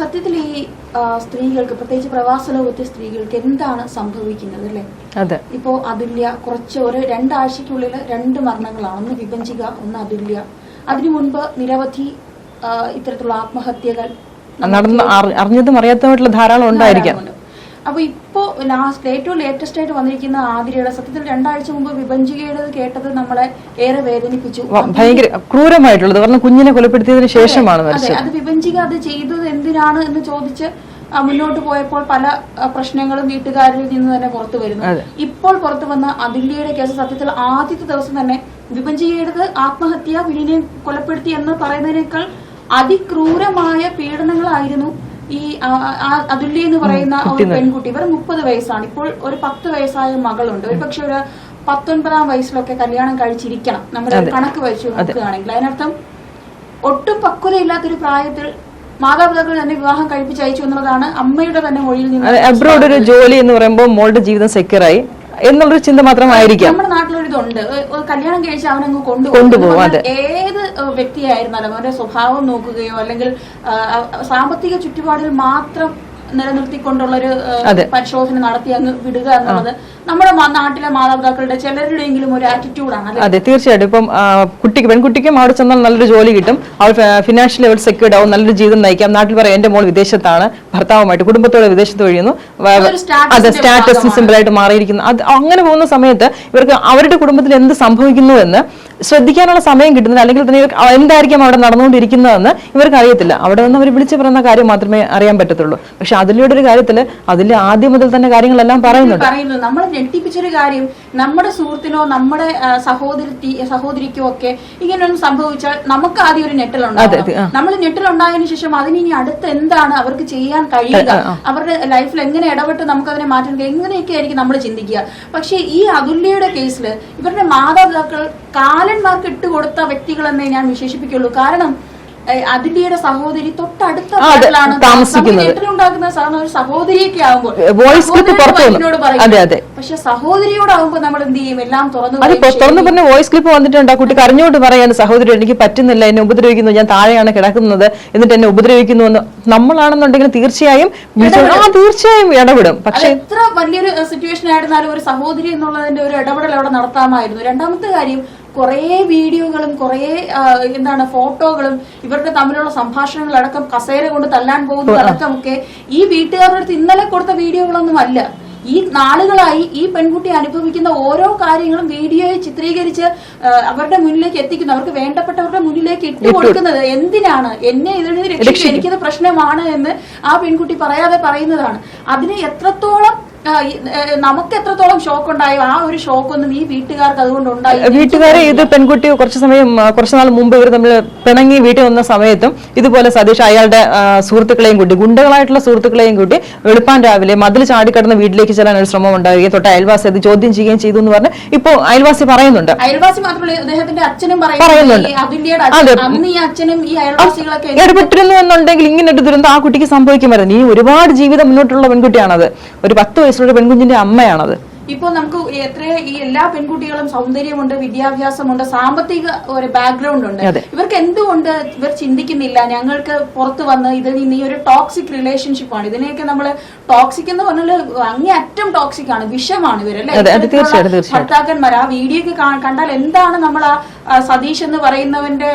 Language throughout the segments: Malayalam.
സത്യത്തിൽ ഈ സ്ത്രീകൾക്ക് പ്രത്യേകിച്ച് പ്രവാസ ലോകത്തെ സ്ത്രീകൾക്ക് എന്താണ് സംഭവിക്കുന്നത് അല്ലേ? അതെ. ഇപ്പോ അതുല്യ കുറച്ച് ഒരു രണ്ടാഴ്ചക്കുള്ളിൽ രണ്ട് മരണങ്ങളാണ്. ഒന്ന് വിഭജിക ഒന്ന് അതുല്യ. അതിനു മുൻപ് നിരവധി ഇത്തരത്തിലുള്ള ആത്മഹത്യകൾ അറിഞ്ഞതും അറിയാത്തതുമായിട്ടുള്ള ധാരാളം ഉണ്ടായിരിക്കാം. അപ്പൊ ഇപ്പോ ലാസ്റ്റ് ഏറ്റവും ലേറ്റസ്റ്റ് ആയിട്ട് വന്നിരിക്കുന്ന ആതിരയുടെ സത്യത്തിൽ രണ്ടാഴ്ച മുമ്പ് വിഭജികയുടെ കേട്ടത് നമ്മളെ ഏറെ വേദനിപ്പിച്ചു. ഭയങ്കര ക്രൂരമായിട്ടുള്ളത്. കാരണം കുഞ്ഞിനെ കൊലപ്പെടുത്തിയതിനു ശേഷമാണ് അതെ. അത് വിഭജിക അത് ചെയ്തത് എന്തിനാണ് എന്ന് ചോദിച്ച് മുന്നോട്ട് പോയപ്പോൾ പല പ്രശ്നങ്ങളും വീട്ടുകാരിൽ നിന്ന് തന്നെ പുറത്തു വരുന്നു. ഇപ്പോൾ പുറത്തു വന്ന അതില്യയുടെ കേസ് സത്യത്തിൽ ആദ്യത്തെ ദിവസം തന്നെ വിഭജികയുടേത് ആത്മഹത്യ കുഞ്ഞിനെ കൊലപ്പെടുത്തി എന്ന് പറയുന്നതിനേക്കാൾ അതിക്രൂരമായ പീഡനങ്ങളായിരുന്നു ഈ അതുല്യ എന്ന് പറയുന്ന ഒരു പെൺകുട്ടി ഇവർ മുപ്പത് വയസ്സാണ്. ഇപ്പോൾ ഒരു പത്ത് വയസ്സായ മകളുണ്ട്. ഒരു പക്ഷെ ഒരു പത്തൊൻപതാം വയസ്സിലൊക്കെ കല്യാണം കഴിച്ചിരിക്കണം. നമ്മുടെ കണക്ക് വെച്ച് നോക്കുകയാണെങ്കിൽ. അതിനർത്ഥം ഒട്ടും പക്വതയില്ലാത്തൊരു പ്രായത്തിൽ മാതാപിതാക്കൾ തന്നെ വിവാഹം കഴിപ്പിച്ച് അയച്ചു എന്നുള്ളതാണ് അമ്മയുടെ തന്നെ മൊഴിയിൽ നിന്ന് അബ്രോഡ് ഒരു ജോലി എന്ന് പറയുമ്പോൾ മോളുടെ ജീവിതം സെക്യൂർ ആയി. എന്നുള്ളൊരു ചിന്ത മാത്രമായിരിക്കാം. നമ്മുടെ നാട്ടിലൊരു ഇതുണ്ട്. കല്യാണം കഴിച്ച് അവനങ്ങ് കൊണ്ടുപോകും. ഏത് വ്യക്തിയായിരുന്നാലും അവന്റെ സ്വഭാവം നോക്കുകയോ അല്ലെങ്കിൽ സാമ്പത്തിക ചുറ്റുപാടിൽ മാത്രം നിലനിർത്തിക്കൊണ്ടുള്ളൊരു പരിശോധന നടത്തി അങ്ങ് വിടുക എന്നുള്ളത് നമ്മുടെ നാട്ടിലെ മാതാപിതാക്കളുടെ ചിലരുടെയെങ്കിലും ഒരു ആറ്റിറ്റ്യൂഡാണ് അതെ തീർച്ചയായിട്ടും. ഇപ്പം കുട്ടിക്ക് പെൺകുട്ടിക്കും അവിടെ ചെന്നാൽ നല്ലൊരു ജോലി കിട്ടും. അവൾ ഫിനാൻഷ്യൽ ലെവൽ സെക്യൂർഡ് ആവും നല്ലൊരു ജീവിതം നയിക്കാം. നാട്ടിൽ പറയാം എന്റെ മോൾ വിദേശത്താണ് ഭർത്താവുമായിട്ട് കുടുംബത്തോടെ വിദേശത്ത് കഴിയുന്നു അതെ സ്റ്റാറ്റസ് ആയിട്ട് മാറിയിരിക്കുന്നു. അത് അങ്ങനെ പോകുന്ന സമയത്ത് ഇവർക്ക് അവരുടെ കുടുംബത്തിൽ എന്ത് സംഭവിക്കുന്നു എന്ന് ശ്രദ്ധിക്കാനുള്ള സമയം കിട്ടുന്നില്ല. അല്ലെങ്കിൽ തന്നെ എന്തായിരിക്കും അവിടെ നടന്നുകൊണ്ടിരിക്കുന്നതെന്ന് ഇവർക്ക് അറിയത്തില്ല അവിടെ നിന്ന് അവർ വിളിച്ചു പറയുന്ന കാര്യം മാത്രമേ അറിയാൻ പറ്റത്തുള്ളൂ. പക്ഷെ അതിലൂടെ ഒരു കാര്യത്തിൽ അതിൽ ആദ്യം മുതൽ തന്നെ കാര്യങ്ങളെല്ലാം പറയുന്നുണ്ട്. നമ്മൾ നമ്മളെ ഞെട്ടിപ്പിച്ചൊരു കാര്യം നമ്മുടെ സുഹൃത്തിനോ നമ്മുടെ സഹോദരി സഹോദരിക്കോ ഒക്കെ ഇങ്ങനെയൊന്നും സംഭവിച്ചാൽ നമുക്ക് ആദ്യം ഒരു ഞെട്ടലുണ്ടാകും നമ്മൾ ഞെട്ടലുണ്ടായതിനു ശേഷം അതിന് ഇനി അടുത്ത് എന്താണ് അവർക്ക് ചെയ്യാൻ കഴിയുക? അവരുടെ ലൈഫിൽ എങ്ങനെ ഇടപെട്ട് നമുക്ക് അതിനെ മാറ്റാൻ കഴിയും? എങ്ങനെയൊക്കെ ആയിരിക്കും നമ്മൾ ചിന്തിക്കുക? പക്ഷേ ഈ അതുല്യയുടെ കേസിൽ ഇവരുടെ മാതാപിതാക്കൾ കാലന്മാർക്ക് വ്യക്തികൾ വ്യക്തികളെന്നേ ഞാൻ വിശേഷിപ്പിക്കുള്ളൂ. കാരണം അതിന്റെ സഹോദരി തൊട്ടടുത്ത. വീട്ടിലുണ്ടാക്കുന്ന സാധാരണ സഹോദരിയൊക്കെ ആകുമ്പോൾ വോയിസ് ക്ലിപ്പ് പുറത്തു. അതെ അതെ. പക്ഷെ സഹോദരിയോടാവുമ്പോ നമ്മൾ എന്ത് ചെയ്യും? എല്ലാം തുറന്നു അത്. തുറന്നു പറഞ്ഞ വോയിസ് ക്ലിപ്പ് വന്നിട്ടുണ്ട്. ആ കുട്ടി കരഞ്ഞോട്ട് പറയാണ് സഹോദരി എനിക്ക് പറ്റുന്നില്ല. എന്നെ ഉപദ്രവിക്കുന്നു. ഞാൻ താഴെയാണ് കിടക്കുന്നത്. എന്നിട്ട് എന്നെ ഉപദ്രവിക്കുന്നു എന്ന് നമ്മളാണെന്നുണ്ടെങ്കിൽ തീർച്ചയായും തീർച്ചയായും ഇടപെടും. പക്ഷെ എത്ര വലിയൊരു സിറ്റുവേഷൻ ആയിരുന്നാലും ഒരു സഹോദരി എന്നുള്ളതിന്റെ ഒരു ഇടപെടൽ അവിടെ നടത്താമായിരുന്നു. രണ്ടാമത്തെ കാര്യം കുറേ വീഡിയോകളും കുറേ എന്താണ് ഫോട്ടോകളും ഇവരുടെ തമ്മിലുള്ള സംഭാഷണങ്ങളടക്കം കസേര കൊണ്ട് തല്ലാൻ പോകുന്നതടക്കമൊക്കെ ഈ വീട്ടുകാരുടെ അടുത്ത് ഇന്നലെ കൊടുത്ത വീഡിയോകളൊന്നും അല്ല. ഈ നാളുകളായി ഈ പെൺകുട്ടി അനുഭവിക്കുന്ന ഓരോ കാര്യങ്ങളും വീഡിയോയെ ചിത്രീകരിച്ച് അവരുടെ മുന്നിലേക്ക് എത്തിക്കുന്നു. അവർക്ക് വേണ്ടപ്പെട്ടവരുടെ മുന്നിലേക്ക് ഇട്ടു കൊടുക്കുന്നത് എന്തിനാണ്? എന്നെ ഇതിൽ നിന്ന് രക്ഷിക്കും. എനിക്കത് പ്രശ്നമാണ് എന്ന് ആ പെൺകുട്ടി പറയാതെ പറയുന്നതാണ്. അതിന് എത്രത്തോളം നമുക്ക് എത്രത്തോളം ഷോക്ക് ഉണ്ടായോ? ആ ഒരു ഷോക്ക് ഒന്നും ഈ വീട്ടുകാർക്ക് അതുകൊണ്ട് ഉണ്ടായി. വീട്ടുകാരെ ഇത് പെൺകുട്ടി കുറച്ച് സമയം കുറച്ച് നാൾ മുമ്പ് ഇവർ തമ്മിൽ പിണങ്ങി വീട്ടിൽ വന്ന സമയത്തും ഇതുപോലെ സതീഷ് അയാളുടെ സുഹൃത്തുക്കളെയും കൂട്ടി ഗുണ്ടകളായിട്ടുള്ള സുഹൃത്തുക്കളെയും കൂട്ടി വെളുപ്പാൻ രാവിലെ മതിൽ ചാടിക്കടന്ന് വീട്ടിലേക്ക് ചെല്ലാൻ ഒരു ശ്രമം ഉണ്ടാവുകയും തൊട്ട് അയൽവാസി അത് ചോദ്യം ചെയ്യുകയും ചെയ്തു എന്ന് പറഞ്ഞ് ഇപ്പൊ അയൽവാസി പറയുന്നുണ്ട്. അയൽവാസി മാത്രമല്ല അദ്ദേഹത്തിന്റെ അച്ഛനും പറയുന്നുണ്ട്. അന്ന് ഈ അച്ഛനും ഈ അയൽവാസികളൊക്കെ ഇടപെട്ടിരുന്നു എന്നുണ്ടെങ്കിൽ ഇങ്ങനെ ഒരു ദുരന്തം ആ കുട്ടിക്ക് സംഭവിക്കുമായിരുന്നു. ഈ ഒരുപാട് ജീവിതം മുന്നോട്ടുള്ള പെൺകുട്ടിയാണത്. ഒരു പത്ത് വയസ്സുള്ള പെൺകുഞ്ഞിന്റെ അമ്മയാണത്. ഇപ്പോൾ നമുക്ക് എത്ര ഈ എല്ലാ പെൺകുട്ടികളും സൗന്ദര്യമുണ്ട് വിദ്യാഭ്യാസമുണ്ട് സാമ്പത്തിക ഒരു ബാക്ക്ഗ്രൗണ്ട് ഉണ്ട്. ഇവർക്ക് എന്തുകൊണ്ട് ഇവർ ചിന്തിക്കുന്നില്ല? ഞങ്ങൾക്ക് പുറത്ത് വന്ന് ഇത് ഈ ഒരു ടോക്സിക് റിലേഷൻഷിപ്പ് ആണ്. ഇതിനെയൊക്കെ നമ്മൾ ടോക്സിക് എന്ന് പറഞ്ഞാൽ അങ്ങേയറ്റം ടോക്സിക് ആണ്. വിഷമാണ് ഇവരല്ലേ. ഭർത്താക്കന്മാർ ആ വീഡിയോ ഒക്കെ കണ്ടാൽ എന്താണ് നമ്മൾ ആ സതീഷ് എന്ന് പറയുന്നവന്റെ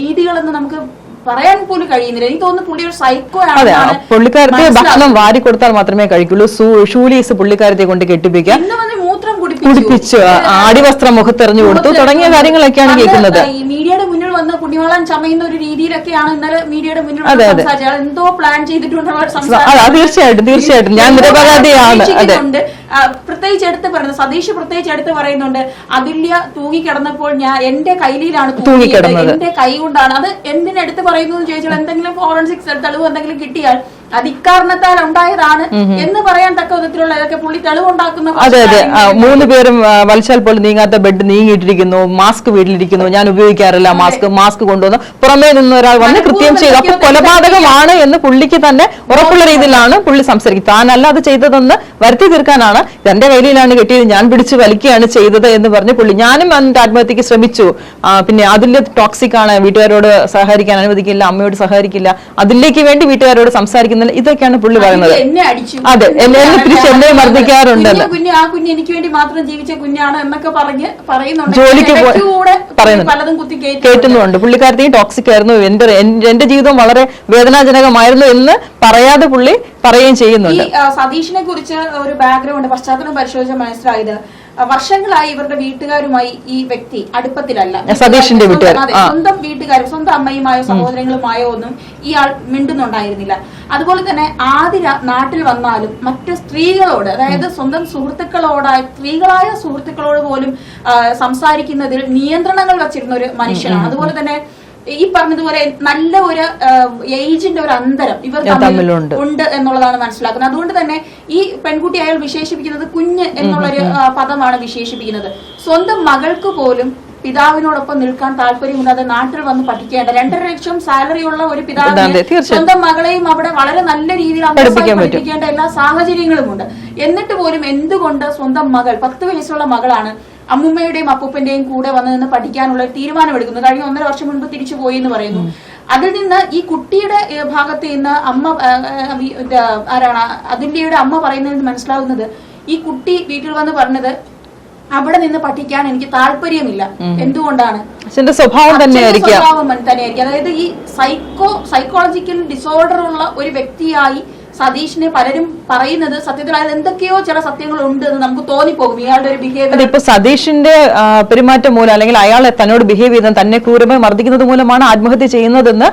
രീതികളെന്ന് നമുക്ക് പറയാൻ പോലും കഴിയുന്നില്ല. എനിക്ക് തോന്നുന്നു പുള്ളി ഒരു സൈക്കോ അതെ ആണ് പുള്ളിക്കാരത്തെ ഭക്ഷണം വാരി കൊടുത്താൽ മാത്രമേ കഴിക്കുള്ളൂ. ഷൂലീസ് പുള്ളിക്കാരത്തെ കൊണ്ട് കെട്ടിപ്പിക്കാൻ മൂത്രം കുടിപ്പിച്ചു. ആടി ആടിവസ്ത്രം മുഖത്തെറിഞ്ഞു കൊടുത്തു. തുടങ്ങിയ കാര്യങ്ങളൊക്കെയാണ് കേൾക്കുന്നത്. മീഡിയയുടെ മുന്നിൽ വന്ന് കുടിവെള്ളം ചമയുന്ന ഒരു രീതിയിലൊക്കെയാണ് ഇന്നലെ മീഡിയയുടെ മുന്നിൽ. സംസാരിച്ചത് എന്തോ പ്ലാൻ ചെയ്തിട്ടുള്ള അതെ, തീർച്ചയായിട്ടും, തീർച്ചയായിട്ടും. ഞാൻ നിരപരാധിയാണ്. പ്രത്യേകിച്ച് എടുത്ത് പറയുന്നത് സതീഷ് പ്രത്യേകിച്ച് എടുത്ത് പറയുന്നുണ്ട് അതുല്യ തൂങ്ങിക്കിടന്നപ്പോൾ ഞാൻ എന്റെ കയ്യിലാണ് തൂങ്ങിക്കിടന്നത്. എന്റെ കൈ കൊണ്ടാണ് അത് എന്തിനെടുത്ത് പറയുന്നു ചോദിച്ചാൽ എന്തെങ്കിലും ഫോറൻസിക് തെളിവ് എന്തെങ്കിലും കിട്ടിയാൽ അത് ഇക്കാരണത്താൽ ഉണ്ടായതാണ് എന്ന് പറയാൻ തക്ക വിധത്തിലുള്ള ഇതൊക്കെ പുള്ളി തെളിവുണ്ടാക്കുന്ന അതെ അതെ. മൂന്ന് പേരും വലിച്ചാൽ പോലും നീങ്ങാത്ത ബെഡ് നീങ്ങിയിട്ടിരിക്കുന്നു. മാസ്ക് വീട്ടിലിരിക്കുന്നു. ഞാൻ ഉപയോഗിക്കാറില്ല മാസ്ക് മാസ്ക് കൊണ്ടുവന്ന് പുറമേ നിന്ന് ഒരാൾ വന്ന് കൃത്യം ചെയ്തു അപ്പൊ കൊലപാതകമാണ് എന്ന് പുള്ളിക്ക് തന്നെ ഉറപ്പുള്ള രീതിയിലാണ് പുള്ളി സംസാരിക്കുന്നത്. താനല്ല അത് ചെയ്തതെന്ന് വരുത്തി തീർക്കാനാണ്. എന്റെ കയ്യിലാണ് കിട്ടിയത്. ഞാൻ പിടിച്ച് വലിക്കുകയാണ് ചെയ്തത് എന്ന് പറഞ്ഞ് പുള്ളി ഞാനും എന്റെ ആത്മഹത്യക്ക് ശ്രമിച്ചു. പിന്നെ അതിൽ ടോക്സിക് ആണ്. വീട്ടുകാരോട് സഹകരിക്കാൻ അനുവദിക്കില്ല. അമ്മയോട് സഹകരിക്കില്ല. അതിലേക്ക് വേണ്ടി വീട്ടുകാരോട് സംസാരിക്കുന്നില്ല ഇതൊക്കെയാണ് പുള്ളി പറയുന്നത്. അതെ, എന്നെ- എന്നെ തിരിച്ച് എന്നെ മർദ്ദിക്കാറുണ്ടെന്ന്. കുഞ്ഞ് കുഞ്ഞ് ആ കുഞ്ഞ് എനിക്ക് വേണ്ടി മാത്രം ജീവിച്ച കുഞ്ഞാണ് എന്നൊക്കെ പറഞ്ഞ് പറയുന്നുണ്ട്. ജോലിക്ക് പറയുന്നുണ്ട്. കേട്ടുന്നുണ്ട്. പുള്ളിക്കാരത്തി ടോക്സിക് ആയിരുന്നു. എന്റെ എന്റെ ജീവിതം വളരെ വേദനാജനകമായിരുന്നു എന്ന് പറയാതെ പുള്ളി പറയുകയും ചെയ്യുന്നുണ്ട്. സതീഷിനെ കുറിച്ച് ഒരു ബാക്ക്ഗ്രൗണ്ട് പശ്ചാത്തലം പരിശോധിച്ച മനസ്സിലായത്. വർഷങ്ങളായി ഇവരുടെ വീട്ടുകാരുമായി ഈ വ്യക്തി അടുപ്പത്തിലല്ല. സതീഷിന്റെ സ്വന്തം- വീട്ടുകാരും സ്വന്തം അമ്മയുമായോ സഹോദരങ്ങളുമായോ ഒന്നും ഇയാൾ മിണ്ടുന്നുണ്ടായിരുന്നില്ല. അതുപോലെ തന്നെ ആതിര നാട്ടിൽ വന്നാലും മറ്റു സ്ത്രീകളോട് അതായത് സ്വന്തം സുഹൃത്തുക്കളോടായി സ്ത്രീകളായ സുഹൃത്തുക്കളോട് പോലും സംസാരിക്കുന്നതിൽ നിയന്ത്രണങ്ങൾ വച്ചിരുന്ന ഒരു മനുഷ്യനാണ്. അതുപോലെ തന്നെ ഈ പറഞ്ഞതുപോലെ നല്ല ഒരു ഏജിന്റെ ഒരു അന്തരം ഇവർ തമ്മിലുണ്ട്. ഉണ്ട് എന്നുള്ളതാണ് മനസ്സിലാക്കുന്നത്. അതുകൊണ്ട് തന്നെ ഈ പെൺകുട്ടി അയാൾ വിശേഷിപ്പിക്കുന്നത് കുഞ്ഞ് എന്നുള്ളൊരു പദമാണ് വിശേഷിപ്പിക്കുന്നത്. സ്വന്തം മകൾക്ക് പോലും പിതാവിനോടൊപ്പം നിൽക്കാൻ താല്പര്യമില്ലാതെ നാട്ടിൽ വന്ന് പഠിക്കേണ്ട. രണ്ടര ലക്ഷം സാലറി ഉള്ള ഒരു പിതാവിനെ സ്വന്തം മകളെയും അവിടെ വളരെ നല്ല രീതിയിൽ. പഠിപ്പിക്കേണ്ട എല്ലാ സാഹചര്യങ്ങളുമുണ്ട്. എന്നിട്ട് പോലും എന്തുകൊണ്ട് സ്വന്തം മകൾ പത്ത് വയസ്സുള്ള മകളാണ് അമ്മുമ്മയുടെയും അപ്പൂപ്പന്റെയും കൂടെ വന്ന് നിന്ന് പഠിക്കാനുള്ള തീരുമാനമെടുക്കുന്നു. കഴിഞ്ഞ ഒന്നര വർഷം മുൻപ് തിരിച്ചു പോയി എന്ന് പറയുന്നു. അതിൽ നിന്ന് ഈ കുട്ടിയുടെ ഭാഗത്ത് നിന്ന് അമ്മ ആരാണ് അതുല്യയുടെ അമ്മ പറയുന്നതിൽ മനസ്സിലാവുന്നത് ഈ കുട്ടി വീട്ടിൽ വന്ന് പറഞ്ഞത് അവിടെ നിന്ന് പഠിക്കാൻ എനിക്ക് താല്പര്യമില്ല. എന്തുകൊണ്ടാണ്? അച്ഛന്റെ സ്വഭാവം തന്നെ തന്നെയായിരിക്കാം. സ്വഭാവം തന്നെയായിരിക്കും. അതായത് ഈ സൈക്കോ സൈക്കോളജിക്കൽ ഡിസോർഡർ ഉള്ള ഒരു വ്യക്തിയായി സതീഷിനെ പലരും പറയുന്നത് സത്യത്തിൽ അയാൾ എന്തൊക്കെയോ ചില സത്യങ്ങൾ ഉണ്ട് എന്ന് നമുക്ക് തോന്നിപ്പോകും. ഇയാളുടെ ഒരു ബിഹേവിയർ ഇപ്പൊ സതീഷിന്റെ പെരുമാറ്റം മൂലം അല്ലെങ്കിൽ അയാൾ തന്നോട് ബിഹേവ് ചെയ്ത് തന്നെ ക്രൂരമായി മർദ്ദിക്കുന്നത് മൂലമാണ് ആത്മഹത്യ ചെയ്യുന്നതെന്ന്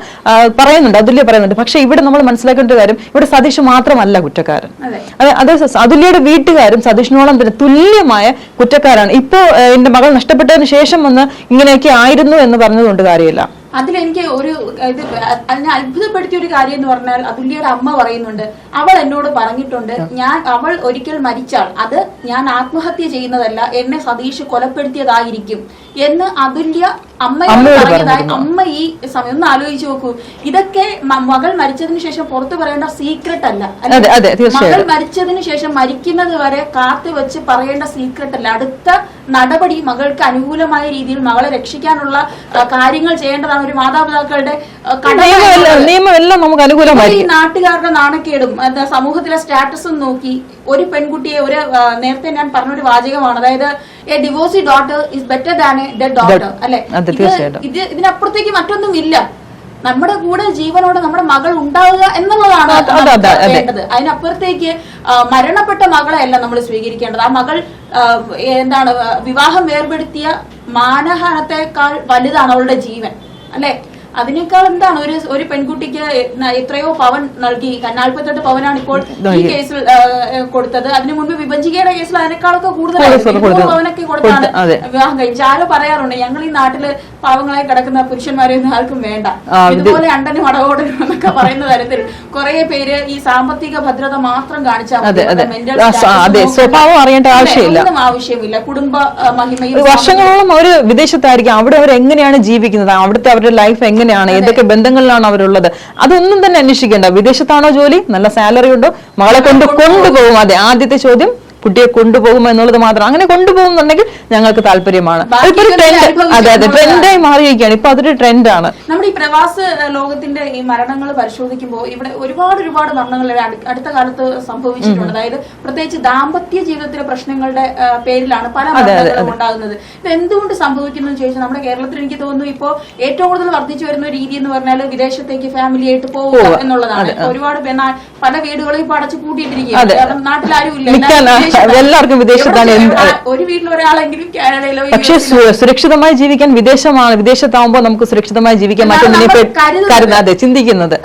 പറയുന്നുണ്ട് അതുല്യ പറയുന്നുണ്ട്. പക്ഷെ ഇവിടെ നമ്മൾ മനസ്സിലാക്കേണ്ട കാര്യം ഇവിടെ സതീഷ് മാത്രമല്ല കുറ്റക്കാരൻ. അതെ. അത് അത് അതുല്യയുടെ വീട്ടുകാരും സതീഷിനോളം തന്നെ തുല്യമായ കുറ്റക്കാരാണ്. ഇപ്പോ എന്റെ മകൾ നഷ്ടപ്പെട്ടതിന് ശേഷം വന്ന് ഇങ്ങനെയൊക്കെ ആയിരുന്നു എന്ന് പറഞ്ഞതുകൊണ്ട് കാര്യമില്ല. അതിലെനിക്ക് ഒരു ഇത് അതിനെ അത്ഭുതപ്പെടുത്തിയ ഒരു കാര്യം എന്ന് പറഞ്ഞാൽ അതുല്യയുടെ അമ്മ പറയുന്നുണ്ട്. അവൾ എന്നോട് പറഞ്ഞിട്ടുണ്ട് ഞാൻ അവൾ ഒരിക്കൽ മരിച്ചാൽ അത് ഞാൻ ആത്മഹത്യ ചെയ്യുന്നതല്ല എന്നെ സതീഷ് കൊലപ്പെടുത്തിയതായിരിക്കും എന്ന് അതുല്യ അമ്മയോട് പറഞ്ഞതായി അമ്മ ഈ സമയം ഒന്ന് ആലോചിച്ച് നോക്കൂ. ഇതൊക്കെ മകൾ മരിച്ചതിന് ശേഷം പുറത്തു പറയേണ്ട സീക്രട്ട് അല്ല. മകൾ മരിച്ചതിന് ശേഷം മരിക്കുന്നത് വരെ കാത്തു വെച്ച് പറയേണ്ട സീക്രട്ട് അല്ല. അടുത്ത നടപടി മകൾക്ക് അനുകൂലമായ രീതിയിൽ മകളെ രക്ഷിക്കാനുള്ള കാര്യങ്ങൾ ചെയ്യേണ്ടതാണ് ഒരു മാതാപിതാക്കളുടെ ആ, കടമ നിയമം നിയമം എല്ലാം നമുക്ക് അനുകൂലമായി ഈ നാട്ടുകാരുടെ നാണക്കേടും എന്താ സമൂഹത്തിലെ സ്റ്റാറ്റസും നോക്കി ഒരു പെൺകുട്ടിയെ ഒരു നേരത്തെ ഞാൻ പറഞ്ഞൊരു വാചകമാണ്. അതായത് a divorcee daughter is better than a dead daughter അല്ലെ? ഇത് ഇതിനപ്പുറത്തേക്ക് മറ്റൊന്നും ഇല്ല നമ്മുടെ കൂടെ ജീവനോടെ നമ്മുടെ മകൾ ഉണ്ടാവുക എന്നുള്ളതാണ് വേണ്ടത്. അതിനപ്പുറത്തേക്ക് മരണപ്പെട്ട മകളെ അല്ല നമ്മൾ സ്വീകരിക്കേണ്ടത്. ആ മകൾ എന്താണ് വിവാഹം വേർപെടുത്തിയ മാനഹാനത്തെക്കാൾ വലുതാണ് അവളുടെ ജീവൻ. അല്ലെ? അതിനേക്കാൾ എന്താണ് ഒരു ഒരു പെൺകുട്ടിക്ക് എത്രയോ പവൻ നൽകി നാൽപ്പത്തെട്ട് പവനാണ് ഇപ്പോൾ ഈ കേസിൽ കൊടുത്തത്. അതിനു മുൻപ് വിഭജിക്കേണ്ട കേസിൽ അതിനേക്കാളൊക്കെ കൂടുതൽ. പവനൊക്കെ കൊടുത്താണ്. വിവാഹം കഴിച്ചു ആരോ പറയാറുണ്ട് ഞങ്ങൾ ഈ നാട്ടിൽ പാവങ്ങളായി കിടക്കുന്ന പുരുഷന്മാരെ ഒന്നും ആർക്കും വേണ്ട. ഇതുപോലെ അണ്ടനും അടവോടനും എന്നൊക്കെ പറയുന്ന തരത്തിൽ കുറെ പേര് ഈ സാമ്പത്തിക ഭദ്രത മാത്രം കാണിച്ചാൽ. സ്വഭാവം അറിയേണ്ട ആവശ്യമില്ല. ആവശ്യമില്ല. കുടുംബ മഹിമയും വർഷങ്ങളോളം അവർ വിദേശത്തായിരിക്കും. അവിടെ അവർ എങ്ങനെയാണ് ജീവിക്കുന്നത്? അവിടുത്തെ അവരുടെ ലൈഫ് എങ്ങനെയാണ് ഏതൊക്കെ ബന്ധങ്ങളിലാണ് അവരുള്ളത്? അതൊന്നും തന്നെ അന്വേഷിക്കേണ്ട. വിദേശത്താണോ ജോലി? നല്ല സാലറി ഉണ്ടോ? മകളെ കൊണ്ട് കൊണ്ടുപോകും. അതെ ആദ്യത്തെ ചോദ്യം കുട്ടിയെ കൊണ്ടുപോകും എന്നുള്ളത് മാത്രം. അങ്ങനെ കൊണ്ടുപോകുന്നുണ്ടെങ്കിൽ ഞങ്ങൾക്ക് താല്പര്യമാണ്. ഇപ്പൊ ട്രെൻഡ് അതെ അതെ. ട്രെൻഡായി മാറിയിരിക്കുകയാണ്. ഇപ്പൊ അതൊരു ട്രെൻഡാണ് നമ്മുടെ ഈ പ്രവാസ ലോകത്തിന്റെ ഈ മരണങ്ങൾ പരിശോധിക്കുമ്പോൾ ഇവിടെ ഒരുപാട് ഒരുപാട് മരണങ്ങൾ അടുത്ത കാലത്ത് സംഭവിച്ചിട്ടുണ്ട്. അതായത് പ്രത്യേകിച്ച് ദാമ്പത്യ ജീവിതത്തിലെ പ്രശ്നങ്ങളുടെ പേരിലാണ് പല മരണങ്ങളും ഉണ്ടാകുന്നത്. ഇത് എന്തുകൊണ്ട് സംഭവിക്കുന്നു ചോദിച്ചാൽ നമ്മുടെ കേരളത്തിൽ എനിക്ക് തോന്നുന്നു ഇപ്പോൾ ഏറ്റവും കൂടുതൽ വർദ്ധിച്ചു വരുന്ന രീതി എന്ന് പറഞ്ഞാൽ വിദേശത്തേക്ക് ഫാമിലി ആയിട്ട് പോകുക എന്നുള്ളതാണ്. ഒരുപാട് പല വീടുകളും ഇപ്പൊ അടച്ചു കൂട്ടിയിട്ടിരിക്കുകയാണ് കാരണം നാട്ടിലാരും ഇല്ല. എല്ലാവർക്കും വിദേശത്താണ് ഒരു വീട്ടിൽ ഒരാളെങ്കിലും കാനഡയിലോ പക്ഷെ സുരക്ഷിതമായി ജീവിക്കാൻ വിദേശമാണ്. വിദേശത്താവുമ്പോൾ നമുക്ക് സുരക്ഷിതമായി ജീവിക്കാൻ മറ്റൊന്നിനെ കരുതാതെ ചിന്തിക്കുന്നത്.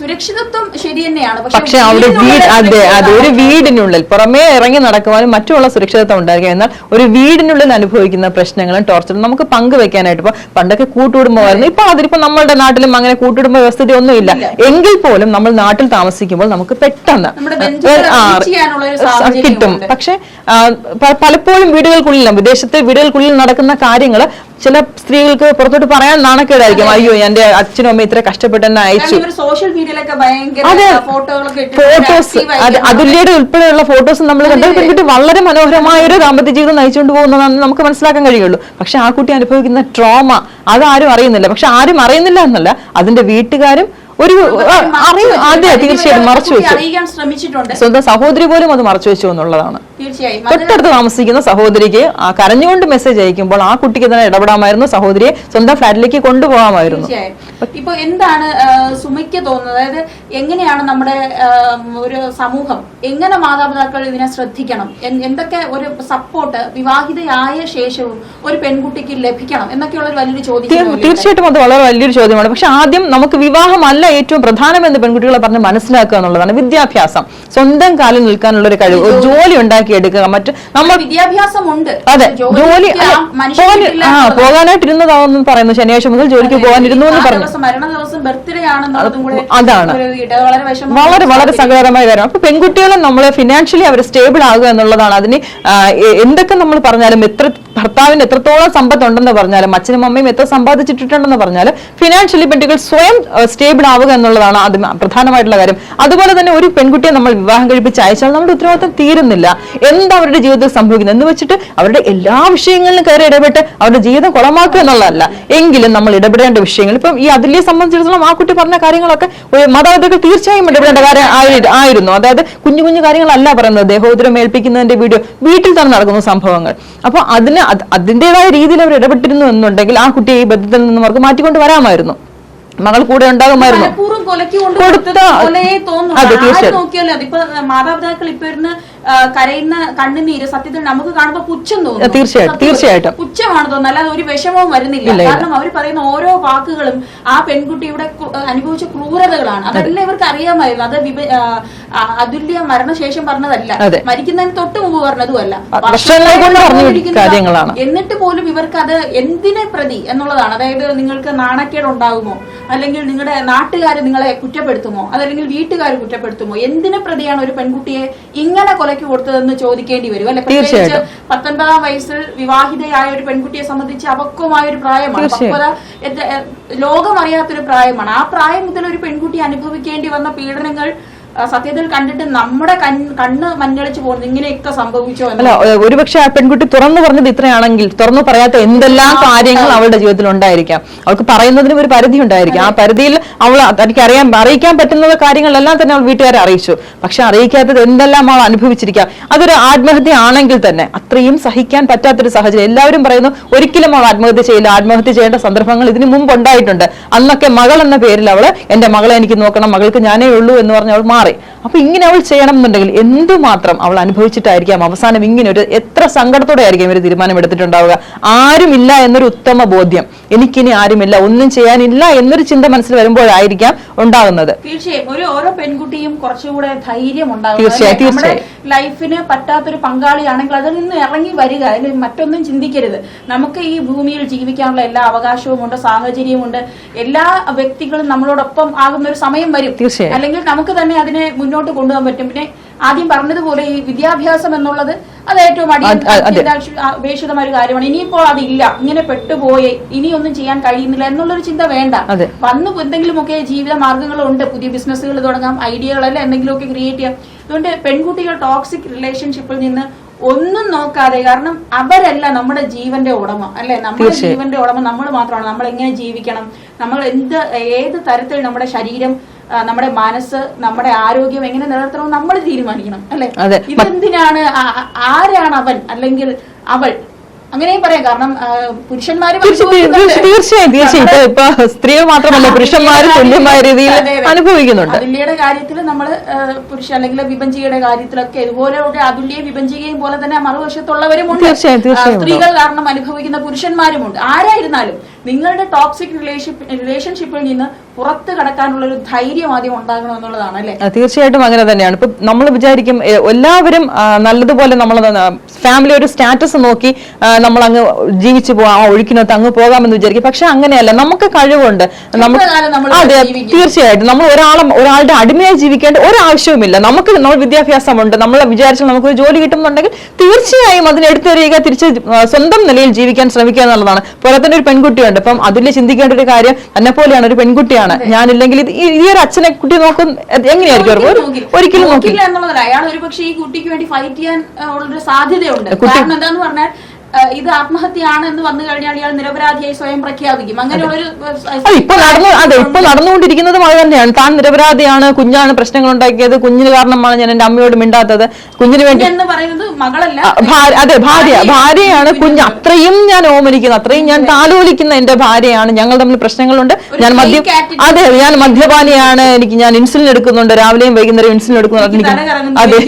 സുരക്ഷിതത്വം ശരി തന്നെയാണ്. പക്ഷെ അവിടെ വീട് അതെ അതെ ഒരു വീടിനുള്ളിൽ പുറമേ ഇറങ്ങി നടക്കുവാനും മറ്റുള്ള സുരക്ഷിതത്വം ഉണ്ടായിരിക്കുക എന്നാൽ ഒരു വീടിനുള്ളിൽ അനുഭവിക്കുന്ന പ്രശ്നങ്ങളും ടോർച്ചറും നമുക്ക് പങ്കുവെക്കാനായിട്ട് ഇപ്പൊ പണ്ടൊക്കെ കൂട്ടുകുടുംബമായിരുന്നു. ഇപ്പൊ അതിപ്പോ നമ്മളുടെ നാട്ടിലും അങ്ങനെ കൂട്ടുകുടുംബ വ്യവസ്ഥ ഒന്നുമില്ല എങ്കിൽ പോലും നമ്മൾ നാട്ടിൽ താമസിക്കുമ്പോൾ നമുക്ക് പെട്ടെന്ന് കിട്ടും. പക്ഷെ പലപ്പോഴും വീടുകൾക്കുള്ളിലും വിദേശത്തെ വീടുകൾക്കുള്ളിൽ നടക്കുന്ന കാര്യങ്ങൾ ചില സ്ത്രീകൾക്ക് പുറത്തോട്ട് പറയാൻ നാണക്കേടായിരിക്കും. അയ്യോ എന്റെ അച്ഛനും അമ്മയും ഇത്ര കഷ്ടപ്പെട്ട് എന്നെ അയച്ചു. സോഷ്യൽ മീഡിയയിലൊക്കെ അതെ. ഫോട്ടോസ് അതുല്യയുടെ ഉൾപ്പെടെയുള്ള ഫോട്ടോസ് നമ്മൾ കണ്ടിട്ട് പെൺകുട്ടി വളരെ മനോഹരമായ ഒരു ദാമ്പത്യ ജീവിതം നയിച്ചുകൊണ്ട് പോകുന്നതാണ് നമുക്ക് മനസ്സിലാക്കാൻ കഴിയുള്ളൂ. പക്ഷെ ആ കുട്ടി അനുഭവിക്കുന്ന ട്രോമ അതാരും അറിയുന്നില്ല. പക്ഷെ ആരും അറിയുന്നില്ല എന്നല്ല. അതിന്റെ വീട്ടുകാരും ഒരു അറിയ അതെ തീർച്ചയായിട്ടും മറച്ചു വെച്ചു. ശ്രമിച്ചിട്ടുണ്ട്. സ്വന്തം സഹോദരി പോലും അത് മറച്ചു വെച്ചു എന്നുള്ളതാണ്. തൊട്ടടുത്ത് താമസിക്കുന്ന സഹോദരിക്ക് ആ കരഞ്ഞുകൊണ്ട് മെസ്സേജ് അയക്കുമ്പോൾ ആ കുട്ടിക്ക് തന്നെ ഇടപെടാമായിരുന്നു. സഹോദരിയെ സ്വന്തം ഫ്ലാറ്റിലേക്ക് കൊണ്ടുപോകാമായിരുന്നു. ഇപ്പൊ എന്താണ് സുമയ്ക്ക് തോന്നുന്നത്? അതായത് എങ്ങനെയാണ് നമ്മുടെ ഒരു സമൂഹം? എങ്ങനെ മാതാപിതാക്കൾ ഇതിനെ ശ്രദ്ധിക്കണം? എന്തൊക്കെ ഒരു സപ്പോർട്ട് വിവാഹിതയായ ശേഷവും ഒരു പെൺകുട്ടിക്ക് ലഭിക്കണം? എന്നൊക്കെയുള്ള വലിയൊരു ചോദ്യം തീർച്ചയായിട്ടും അത് വളരെ വലിയൊരു ചോദ്യമാണ്. പക്ഷെ ആദ്യം നമുക്ക് വിവാഹമല്ല ഏറ്റവും പ്രധാനമെന്ന് പെൺകുട്ടികളെ പറഞ്ഞ് മനസ്സിലാക്കുക എന്നുള്ളതാണ് വിദ്യാഭ്യാസം. സ്വന്തം കാലിൽ നിൽക്കാനുള്ള ഒരു കഴിവ് ജോലി ഉണ്ടാക്കിയെടുക്കുക മറ്റു നമ്മൾ വിദ്യാഭ്യാസം ഉണ്ട് അതെ ജോലി ആ പോകാനായിട്ടിരുന്നതാണെന്ന് പറയുന്നു. ശനിയാഴ്ച മുതൽ ജോലിക്ക് പോകാനിരുന്നു എന്ന് പറഞ്ഞു. അതാണ്. വളരെ വളരെ സങ്കടകരമായ കാര്യം അപ്പൊ പെൺകുട്ടികളും നമ്മൾ ഫിനാൻഷ്യലി അവർ സ്റ്റേബിൾ ആകുക എന്നുള്ളതാണ്. അതിന് എന്തൊക്കെ നമ്മൾ പറഞ്ഞാലും എത്ര ഭർത്താവിന് എത്രത്തോളം സമ്പത്ത് ഉണ്ടെന്ന് പറഞ്ഞാലും അച്ഛനും അമ്മയും എത്ര സമ്പാദിച്ചിട്ടുണ്ടെന്ന് പറഞ്ഞാലും ഫിനാൻഷ്യലി പെൺകുട്ടികൾ സ്വയം സ്റ്റേബിൾ ആവുക എന്നുള്ളതാണ് അത് പ്രധാനമായിട്ടുള്ള കാര്യം. അതുപോലെ തന്നെ ഒരു പെൺകുട്ടിയെ നമ്മൾ വിവാഹം കഴിപ്പിച്ച് അയച്ചാൽ നമ്മുടെ ഉത്തരവാദിത്തം തീരുന്നില്ല. എന്താ അവരുടെ ജീവിതത്തിൽ സംഭവിക്കുന്നത്? എന്ന് വെച്ചിട്ട് അവരുടെ എല്ലാ വിഷയങ്ങളിലും കയറി ഇടപെട്ട് അവരുടെ ജീവിതം കുളമാക്കുക എന്നുള്ളതല്ല. എങ്കിലും നമ്മൾ ഇടപെടേണ്ട വിഷയങ്ങൾ ഇപ്പം ഈ അതിലെ സംബന്ധിച്ചിടത്തോളം ആ കുട്ടി പറഞ്ഞ കാര്യങ്ങളൊക്കെ ഒരു മാതാപിതാക്കൾ തീർച്ചയായും ഇടപെടേണ്ട കാര്യം ആയി- ആയിരുന്നു. അതായത് കുഞ്ഞു കുഞ്ഞു കാര്യങ്ങളല്ല പറയുന്നത്. ദേഹോദരം ഏൽപ്പിക്കുന്നതിന്റെ വീഡിയോ വീട്ടിൽ തന്നെ നടക്കുന്ന സംഭവങ്ങൾ. അപ്പോൾ അതിന് അത് അതിന്റെതായ രീതിയിൽ അവർ ഇടപെട്ടിരുന്നു എന്നുണ്ടെങ്കിൽ ആ കുട്ടിയെ ഈ ബന്ധത്തിൽ നിന്നും അവർക്ക് മാറ്റിക്കൊണ്ട് വരാമായിരുന്നു മകൾ കൂടെ ഉണ്ടാകുമായിരുന്നു കൊടുത്ത-. അതെ, തീർച്ചയായും. മാതാപിതാക്കൾ ഇപ്പൊ ഇരുന്ന് കരയുന്ന കണ്ണുനീര് സത്യത്തിൽ നമുക്ക് കാണുമ്പോൾ പുച്ഛം തോന്നുന്നു തീർച്ചയായിട്ടും, തീർച്ചയായിട്ടും. പുച്ഛമാണ് തോന്നുന്നത്. അല്ലാതെ ഒരു വിഷമവും വരുന്നില്ല. കാരണം അവർ പറയുന്ന ഓരോ വാക്കുകളും ആ പെൺകുട്ടിയുടെ അനുഭവിച്ച ക്രൂരതകളാണ്. അതെല്ലാം ഇവർക്ക് അറിയാമായിരുന്നു. അത് അതുല്യ മരണശേഷം പറഞ്ഞതല്ല. മരിക്കുന്നതിന് തൊട്ട് മുമ്പ് പറഞ്ഞതുമല്ല. എന്നിട്ട് പോലും ഇവർക്ക് അത് എന്തിനെ പ്രതി എന്നുള്ളതാണ്. അതായത് നിങ്ങൾക്ക് നാണക്കേട് ഉണ്ടാകുമോ അല്ലെങ്കിൽ നിങ്ങളുടെ നാട്ടുകാർ നിങ്ങളെ കുറ്റപ്പെടുത്തുമോ? അതല്ലെങ്കിൽ വീട്ടുകാർ കുറ്റപ്പെടുത്തുമോ? എന്തിനെ പ്രതിയാണ് ഒരു പെൺകുട്ടിയെ ഇങ്ങനെ കൊലയ്ക്ക് കൊടുത്തതെന്ന് ചോദിക്കേണ്ടി വരും? അല്ലെ? പ്രത്യേകിച്ച് പത്തൊൻപതാം വയസ്സിൽ വിവാഹിതയായ ഒരു പെൺകുട്ടിയെ സംബന്ധിച്ച് അപക്വമായ ഒരു പ്രായമാണ്. പക്വത ലോകം അറിയാത്തൊരു പ്രായമാണ്. ആ പ്രായം മുതൽ ഒരു പെൺകുട്ടി അനുഭവിക്കേണ്ടി വന്ന പീഡനങ്ങൾ സത്യത്തിൽ കണ്ടിട്ട് നമ്മുടെ കണ്ണ് മഞ്ഞളിച്ച് മഞ്ഞളിച്ചു പോകുന്നു ഇങ്ങനെയൊക്കെ സംഭവിച്ചോ അല്ല ഒരുപക്ഷെ ആ പെൺകുട്ടി തുറന്നു പറഞ്ഞത് ഇത്രയാണെങ്കിൽ തുറന്നു പറയാത്ത എന്തെല്ലാം കാര്യങ്ങൾ അവളുടെ ജീവിതത്തിൽ ഉണ്ടായിരിക്കാം. അവൾക്ക് പറയുന്നതിനും ഒരു പരിധി ഉണ്ടായിരിക്കാം. ആ പരിധിയിൽ അവൾ തനിക്ക് അറിയാൻ അറിയിക്കാൻ പറ്റുന്ന കാര്യങ്ങളെല്ലാം തന്നെ അവൾ വീട്ടുകാരെ അറിയിച്ചു. പക്ഷെ അറിയിക്കാത്തത് എന്തെല്ലാം അവൾ അനുഭവിച്ചിരിക്കാം. അതൊരു ആത്മഹത്യ ആണെങ്കിൽ തന്നെ അത്രയും സഹിക്കാൻ പറ്റാത്തൊരു സാഹചര്യം. എല്ലാവരും പറയുന്നു ഒരിക്കലും അവൾ ആത്മഹത്യ ചെയ്യില്ല. ആത്മഹത്യ ചെയ്യേണ്ട സന്ദർഭങ്ങൾ ഇതിനു മുമ്പ് ഉണ്ടായിട്ടുണ്ട്. അന്നൊക്കെ മകൾ എന്ന പേരിൽ അവൾ എന്റെ മകളെ എനിക്ക് നോക്കണം. മകൾക്ക് ഞാനേ ഉള്ളൂ എന്ന് പറഞ്ഞ അവൾ മാറി. അപ്പൊ ഇങ്ങനെ അവൾ ചെയ്യണം എന്നുണ്ടെങ്കിൽ എന്തുമാത്രം അവൾ അനുഭവിച്ചിട്ടായിരിക്കാം അവസാനം ഇങ്ങനെ ഒരു എത്ര സങ്കടത്തോടെ ആയിരിക്കും ഒരു തീരുമാനം എടുത്തിട്ടുണ്ടാവുക ആരുമില്ല എന്നൊരു ഉത്തമ ബോധ്യം. എനിക്കിനി ആരുമില്ല. ഒന്നും ചെയ്യാനില്ല എന്നൊരു ചിന്ത മനസ്സിൽ വരുമ്പോഴായിരിക്കാം ഉണ്ടാകുന്നത് തീർച്ചയായും. ഒരു ഓരോ പെൺകുട്ടിയും കുറച്ചുകൂടെ ധൈര്യം ഉണ്ടാകും. തീർച്ചയായും. ലൈഫിന് പറ്റാത്തൊരു പങ്കാളിയാണെങ്കിൽ അതിൽ നിന്ന് ഇറങ്ങി വരിക. അതിൽ മറ്റൊന്നും ചിന്തിക്കരുത്. നമുക്ക് ഈ ഭൂമിയിൽ ജീവിക്കാനുള്ള എല്ലാ അവകാശവും ഉണ്ട് സാഹചര്യവും ഉണ്ട്. എല്ലാ വ്യക്തികളും നമ്മളോടൊപ്പം ആകുന്ന ഒരു സമയം വരും. തീർച്ചയായും. അല്ലെങ്കിൽ നമുക്ക് തന്നെ അതിനെ മുന്നോട്ട് കൊണ്ടുപോകാൻ പറ്റും. പിന്നെ ആദ്യം പറഞ്ഞതുപോലെ ഈ വിദ്യാഭ്യാസം എന്നുള്ളത് അത് ഏറ്റവും അടി- അത് അത് അതെ. അത്യന്താക്ഷ- അപേക്ഷിതമായ ഒരു കാര്യമാണ്. ഇനിയിപ്പോൾ അതില്ല. ഇങ്ങനെ പെട്ടുപോയി. ഇനിയൊന്നും ചെയ്യാൻ കഴിയുന്നില്ല എന്നുള്ളൊരു ചിന്ത വേണ്ട. വന്ന് എന്തെങ്കിലുമൊക്കെ ജീവിത മാർഗങ്ങളുണ്ട്. പുതിയ ബിസിനസ്സുകൾ തുടങ്ങാം. ഐഡിയകളല്ല എന്തെങ്കിലുമൊക്കെ ക്രിയേറ്റ് ചെയ്യാം. അതുകൊണ്ട് പെൺകുട്ടികൾ ടോക്സിക് റിലേഷൻഷിപ്പിൽ നിന്ന് ഒന്നും നോക്കാതെ കാരണം അവരല്ല നമ്മുടെ ജീവന്റെ ഉടമ അല്ലെ? നമ്മുടെ ജീവന്റെ ഉടമ നമ്മൾ മാത്രമാണ്. നമ്മൾ എങ്ങനെ ജീവിക്കണം? നമ്മൾ എന്ത് ഏത് തരത്തിൽ നമ്മുടെ ശരീരം നമ്മുടെ മനസ്സ് നമ്മുടെ ആരോഗ്യം എങ്ങനെ നിലനിർത്തണം നമ്മൾ തീരുമാനിക്കണം അല്ലെ? ഇതെന്തിനാണ്? ആരാണ് അവൻ? അല്ലെങ്കിൽ അവൾ? അങ്ങനെയും പറയാം. കാരണം പുരുഷന്മാര്. തീർച്ചയായും തീർച്ചയായും. ഇപ്പൊ സ്ത്രീകൾ മാത്രമല്ല പുരുഷന്മാരും തുല്യമായ രീതിയിൽ. അനുഭവിക്കുന്നുണ്ട്. അതുല്യയുടെ കാര്യത്തിൽ നമ്മൾ പുരുഷ അല്ലെങ്കിൽ വിഭജിയുടെ കാര്യത്തിലൊക്കെ ഇതുപോലെ ഒരു അതുല്യ വിഭജികയും പോലെ തന്നെ മറുവശത്തുള്ളവരും ഉണ്ട് തീർച്ചയായും. സ്ത്രീകൾ കാരണം അനുഭവിക്കുന്ന പുരുഷന്മാരുമുണ്ട്. ആരായിരുന്നാലും നിങ്ങളുടെ ടോക്സിക് റിലേഷൻഷിപ്പ് റിലേഷൻഷിപ്പിൽ നിന്ന് പുറത്ത് കടക്കാനുള്ള ഒരു ധൈര്യം ആദ്യം ഉണ്ടാകണം എന്നുള്ളതാണ് അല്ലെ? തീർച്ചയായിട്ടും അങ്ങനെ തന്നെയാണ്. ഇപ്പൊ നമ്മൾ വിചാരിക്കും എല്ലാവരും നല്ലതുപോലെ നമ്മൾ ഫാമിലി ഒരു സ്റ്റാറ്റസ് നോക്കി നമ്മൾ അങ്ങ് ജീവിച്ചു പോകാം ആ ഒഴുക്കിനകത്ത് അങ്ങ് പോകാമെന്ന് വിചാരിക്കും. പക്ഷെ അങ്ങനെയല്ല നമുക്ക് കഴിവുണ്ട്. നമുക്ക് അതെ തീർച്ചയായിട്ടും. നമ്മൾ ഒരാളെ ഒരാളുടെ അടിമയായി ജീവിക്കേണ്ട ഒരാവശ്യവുമില്ല. നമുക്ക് നമ്മൾ വിദ്യാഭ്യാസമുണ്ട്. നമ്മൾ വിചാരിച്ചാൽ നമുക്ക് ഒരു ജോലി കിട്ടുന്നുണ്ടെങ്കിൽ തീർച്ചയായും അതിനെ എടുത്തെറിയുക തിരിച്ച് സ്വന്തം നിലയിൽ ജീവിക്കാൻ ശ്രമിക്കുക എന്നുള്ളതാണ്. പോലെ തന്നെ ഒരു പെൺകുട്ടിയുണ്ട് അപ്പം അതിൽ ചിന്തിക്കേണ്ട ഒരു കാര്യം എന്നെ പോലെയാണ് ഒരു പെൺകുട്ടിയാണ്. ഞാനില്ലെങ്കിൽ ഈ ഒരു അച്ഛനെ കുട്ടി നോക്കും എങ്ങനെയായിരിക്കും ഒരിക്കലും നോക്കി നോക്കില്ല. എന്നുള്ളതല്ല. അയാൾ ഒരു പക്ഷേ ഈ കുട്ടിക്ക് വേണ്ടി ഫൈറ്റ് ചെയ്യാൻ ഉള്ളൊരു സാധ്യതയുണ്ട്. കാരണം എന്താന്ന് പറഞ്ഞാൽ ഇത് ആത്മഹത്യയാണ് എന്ന് വന്നു കഴിഞ്ഞാൽ ഇയാൾ നിരപരാധിയായി സ്വയം പ്രഖ്യാപിക്കും. അങ്ങനെയുള്ളൊരു ഇപ്പൊ നടന്നു അതെ ഇപ്പൊ നടന്നുകൊണ്ടിരിക്കുന്നതും അത് തന്നെയാണ്. താൻ നിരപരാധിയാണ് കുഞ്ഞാണ് പ്രശ്നങ്ങൾ ഉണ്ടാക്കിയത് കുഞ്ഞിന് കാരണമാണ് ഞാൻ എന്റെ അമ്മയോട് മിണ്ടാത്തത്. കുഞ്ഞിന് വേണ്ടി എന്ന് പറയുന്നത് മകളല്ല. അതെ ഭാര്യ ഭാര്യയാണ് കുഞ്ഞ് അത്രയും ഞാൻ ഓമനിക്കുന്നു അത്രയും ഞാൻ താലോലിക്കുന്ന എന്റെ ഭാര്യയാണ്. ഞങ്ങൾ തമ്മിൽ പ്രശ്നങ്ങളുണ്ട്. ഞാൻ മദ്യം അതെ ഞാൻ മദ്യപാനിയാണ്. എനിക്ക് ഞാൻ ഇൻസുലിൻ എടുക്കുന്നുണ്ട്. രാവിലെയും വൈകുന്നേരം ഇൻസുലിൻ എടുക്കുന്നുണ്ട്. അതെ.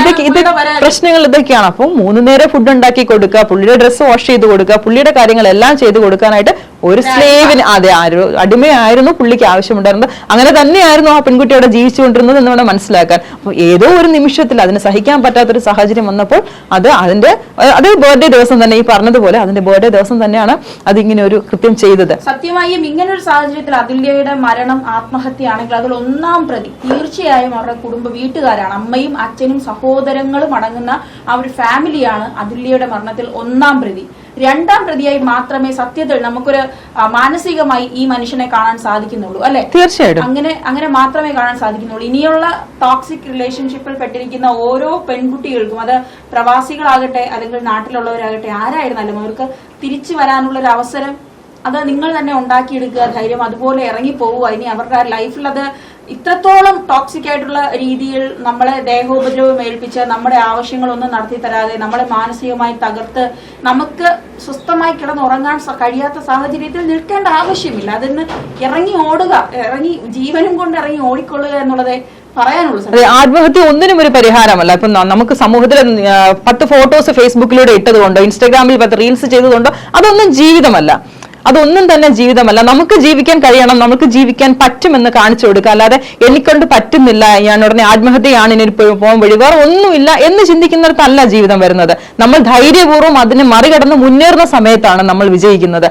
ഇതൊക്കെ ഇതൊക്കെ പ്രശ്നങ്ങൾ ഇതൊക്കെയാണ്. അപ്പം മൂന്ന് നേരം ഫുഡ് ഉണ്ടാക്കി കൊടുക്കുക പുള്ളിയുടെ ഡ്രസ്സ് വാഷ് ചെയ്ത് കൊടുക്കുക പുള്ളിയുടെ കാര്യങ്ങളെല്ലാം ചെയ്ത് കൊടുക്കാനായിട്ട് ഒരു സ്ലേവിന് അതെ ആരോ അടിമയായിരുന്നു പുള്ളിക്ക് ആവശ്യമുണ്ടായിരുന്നത്. അങ്ങനെ തന്നെയായിരുന്നു ആ പെൺകുട്ടി അവിടെ ജീവിച്ചുകൊണ്ടിരുന്നത് എന്ന് വേണം മനസ്സിലാക്കാൻ. അപ്പൊ ഏതോ ഒരു നിമിഷത്തിൽ അതിന് സഹിക്കാൻ പറ്റാത്തൊരു സാഹചര്യം വന്നപ്പോൾ അത് അതിന്റെ അത് ബർത്ത്ഡേ ദിവസം തന്നെ ഈ പറഞ്ഞതുപോലെ അതിന്റെ ബർത്ത്ഡേ ദിവസം തന്നെയാണ് അത് ഇങ്ങനെ ഒരു കൃത്യം ചെയ്തത്. സത്യമായും ഇങ്ങനെ ഒരു സാഹചര്യത്തിൽ അതുല്യയുടെ മരണം ആത്മഹത്യയാണെങ്കിൽ അതിൽ ഒന്നാം പ്രതി തീർച്ചയായും അവരുടെ കുടുംബ വീട്ടുകാരാണ്. അമ്മയും അച്ഛനും സഹോദരങ്ങളും അടങ്ങുന്ന ആ ഒരു ഫാമിലിയാണ് അതുല്യയുടെ മരണത്തിൽ ഒന്നാം പ്രതി. രണ്ടാം പ്രതിയായി മാത്രമേ സത്യത്തിൽ നമുക്കൊരു മാനസികമായി ഈ മനുഷ്യനെ കാണാൻ സാധിക്കുന്നുള്ളൂ അല്ലെ? തീർച്ചയായിട്ടും. അങ്ങനെ അങ്ങനെ മാത്രമേ കാണാൻ സാധിക്കുന്നുള്ളൂ. ഇനിയുള്ള ടോക്സിക് റിലേഷൻഷിപ്പിൽ പെട്ടിരിക്കുന്ന ഓരോ പെൺകുട്ടികൾക്കും അത് പ്രവാസികളാകട്ടെ അല്ലെങ്കിൽ നാട്ടിലുള്ളവരാകട്ടെ ആരായിരുന്നാലും അവർക്ക് തിരിച്ചു വരാനുള്ള ഒരു അവസരം അത് നിങ്ങൾ തന്നെ ഉണ്ടാക്കിയെടുക്കുക ധൈര്യം അതുപോലെ ഇറങ്ങി പോവുക ഇനി അവരുടെ ലൈഫിൽ അത് ഇത്രത്തോളം ടോക്സിക് ആയിട്ടുള്ള രീതിയിൽ നമ്മളെ ദേഹോപദ്രവം ഏൽപ്പിച്ച് നമ്മുടെ ആവശ്യങ്ങളൊന്നും നടത്തി തരാതെ നമ്മളെ മാനസികമായി തകർത്ത് നമുക്ക് സ്വസ്ഥമായി കിടന്നുറങ്ങാൻ കഴിയാത്ത സാഹചര്യത്തിൽ നിൽക്കേണ്ട ആവശ്യമില്ല. അതിന് ഇറങ്ങി ഓടുക ഇറങ്ങി ജീവനും കൊണ്ട് ഇറങ്ങി ഓടിക്കൊള്ളുക എന്നുള്ളതേ. അതെ ആത്മഹത്യ ഒന്നിനും ഒരു പരിഹാരമല്ല. ഇപ്പൊ നമുക്ക് സമൂഹത്തിൽ പത്ത് ഫോട്ടോസ് ഫേസ്ബുക്കിലൂടെ ഇട്ടതുകൊണ്ടോ ഇൻസ്റ്റാഗ്രാമിൽ പത്ത് റീൽസ് ചെയ്തതുകൊണ്ടോ അതൊന്നും ജീവിതമല്ല. അതൊന്നും തന്നെ ജീവിതമല്ല. നമുക്ക് ജീവിക്കാൻ കഴിയണം നമുക്ക് ജീവിക്കാൻ പറ്റുമെന്ന് കാണിച്ചു കൊടുക്കുക. അല്ലാതെ എനിക്കൊണ്ട് പറ്റുന്നില്ല ഞാൻ ഉടനെ ആത്മഹത്യയാണ് ഇനി പോകാൻ വഴി. വേറെ ഒന്നുമില്ല എന്ന് ചിന്തിക്കുന്നിടത്തല്ല ജീവിതം വരുന്നത്. നമ്മൾ ധൈര്യപൂർവം അതിനെ മറികടന്ന് മുന്നേറുന്ന സമയത്താണ് നമ്മൾ വിജയിക്കുന്നത്.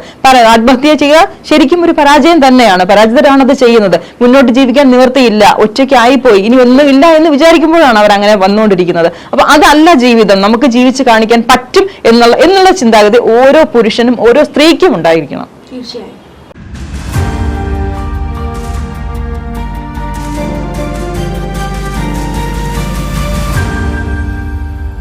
ആത്മഹത്യ ചെയ്യുക ശരിക്കും ഒരു പരാജയം തന്നെയാണ്. പരാജിതരാണ് അത് ചെയ്യുന്നത്. മുന്നോട്ട് ജീവിക്കാൻ നിവർത്തിയില്ല ഒറ്റയ്ക്കായിപ്പോയി. ഇനി ഒന്നുമില്ല എന്ന് വിചാരിക്കുമ്പോഴാണ് അവർ അങ്ങനെ വന്നുകൊണ്ടിരിക്കുന്നത്. അപ്പൊ അതല്ല ജീവിതം. നമുക്ക് ജീവിച്ച് കാണിക്കാൻ പറ്റും എന്നുള്ള എന്നുള്ള ചിന്താഗതി ഓരോ പുരുഷനും ഓരോ സ്ത്രീക്കും ഉണ്ടായിരിക്കണം. തീർച്ചയായും